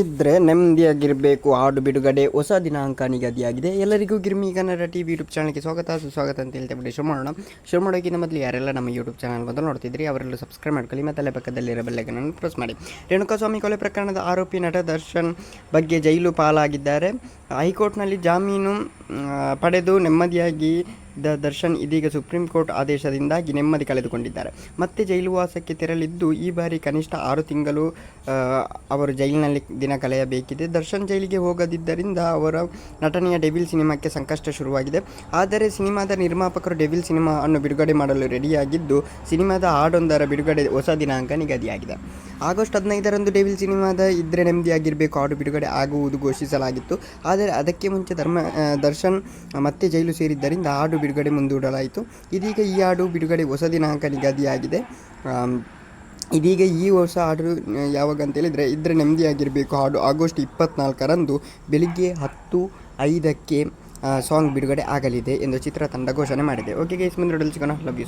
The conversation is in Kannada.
ಇದ್ರೆ ನೆಮ್ಮದಿಯಾಗಿರಬೇಕು. ಹಾಡು ಬಿಡುಗಡೆ ಹೊಸ ದಿನಾಂಕ ನಿಗದಿಯಾಗಿದೆ. ಎಲ್ಲರಿಗೂ Girmi Kannada T V YouTube ಚಾನಲ್ಗೆ ಸ್ವಾಗತ. ಸುಸ್ವಾಗತ ಅಂತ ಹೇಳ್ತಾ ಬಿಡಿ ಶುರು ಮಾಡೋಣ. ಶುರು ಮಾಡೋಕ್ಕಿಂತ ಮೊದಲು ಯಾರೆಲ್ಲ ನಮ್ಮ ಯೂಟ್ಯೂಬ್ ಚಾನಲ್ ಮೊದಲು ನೋಡ್ತಿದ್ರಿ ಅವರೆಲ್ಲೂ ಸಬ್ಸ್ಕ್ರೈಬ್ ಮಾಡ್ಕೊಳ್ಳಿ. ಮತ್ತು ಅಲ್ಲೇ ಪಕ್ಕದಲ್ಲಿರೋ ಬೆಲ್ಲೈಕನನ್ನು ಪ್ರೆಸ್ ಮಾಡಿ. ರೇಣುಕಾಸ್ವಾಮಿ ಕೊಲೆ ಪ್ರಕರಣದ ಆರೋಪಿ ನಟ ದರ್ಶನ್ ಬಗ್ಗೆ ಜೈಲು ಪಾಲಾಗಿದ್ದಾರೆ. ಹೈಕೋರ್ಟ್ನಲ್ಲಿ ಜಾಮೀನು ಪಡೆದು ನೆಮ್ಮದಿಯಾಗಿ ದ ದರ್ಶನ್ ಇದೀಗ ಸುಪ್ರೀಂ ಕೋರ್ಟ್ ಆದೇಶದಿಂದಾಗಿ ನೆಮ್ಮದಿ ಕಳೆದುಕೊಂಡಿದ್ದಾರೆ. ಮತ್ತೆ ಜೈಲುವಾಸಕ್ಕೆ ತೆರಳಿದ್ದು ಈ ಬಾರಿ ಕನಿಷ್ಠ ಆರು ತಿಂಗಳು ಅವರು ಜೈಲಿನಲ್ಲಿ ದಿನ ಕಳೆಯಬೇಕಿದೆ. ದರ್ಶನ್ ಜೈಲಿಗೆ ಹೋಗದಿದ್ದರಿಂದ ಅವರ ನಟನೆಯ ಡೆವಿಲ್ ಸಿನಿಮಾಕ್ಕೆ ಸಂಕಷ್ಟ ಶುರುವಾಗಿದೆ. ಆದರೆ ಸಿನಿಮಾದ ನಿರ್ಮಾಪಕರು ಡೆವಿಲ್ ಸಿನಿಮಾ ಅನ್ನು ಬಿಡುಗಡೆ ಮಾಡಲು ರೆಡಿಯಾಗಿದ್ದು, ಸಿನಿಮಾದ ಹಾಡೊಂದರ ಬಿಡುಗಡೆ ಹೊಸ ದಿನಾಂಕ ನಿಗದಿಯಾಗಿದೆ. ಆಗಸ್ಟ್ ಹದಿನೈದರಂದು ಡೆವಿಲ್ ಸಿನಿಮಾದ ಇದ್ರೆ ನೆಮ್ಮದಿಯಾಗಿರಬೇಕು, ಹಾಡು ಬಿಡುಗಡೆ ಆಗುವುದು ಘೋಷಿಸಲಾಗಿತ್ತು. ಆದರೆ ಅದಕ್ಕೆ ಮುಂಚೆ ಧರ್ಮ ದರ್ಶನ್ ಮತ್ತೆ ಜೈಲು ಸೇರಿದ್ದರಿಂದ ಹಾಡು ಬಿಡುಗಡೆ ಮುಂದೂಡಲಾಯಿತು. ಇದೀಗ ಈ ಹಾಡು ಬಿಡುಗಡೆ ಹೊಸ ದಿನಾಂಕ ನಿಗದಿಯಾಗಿದೆ. ಇದೀಗ ಈ ಹೊಸ ಹಾಡು ಯಾವಾಗ ಅಂತ ಹೇಳಿದರೆ ಇದ್ರೆ ನೆಮ್ಮದಿಯಾಗಿರಬೇಕು ಹಾಡು ಆಗಸ್ಟ್ ಇಪ್ಪತ್ನಾಲ್ಕರಂದು ಬೆಳಿಗ್ಗೆ ಹತ್ತು ಐದಕ್ಕೆ ಸಾಂಗ್ ಬಿಡುಗಡೆ ಆಗಲಿದೆ ಎಂದು ಚಿತ್ರತಂಡ ಘೋಷಣೆ ಮಾಡಿದೆ. ಓಕೆ ಗೈಸ್ ಮುಂದೆ ಲಭ್ಯ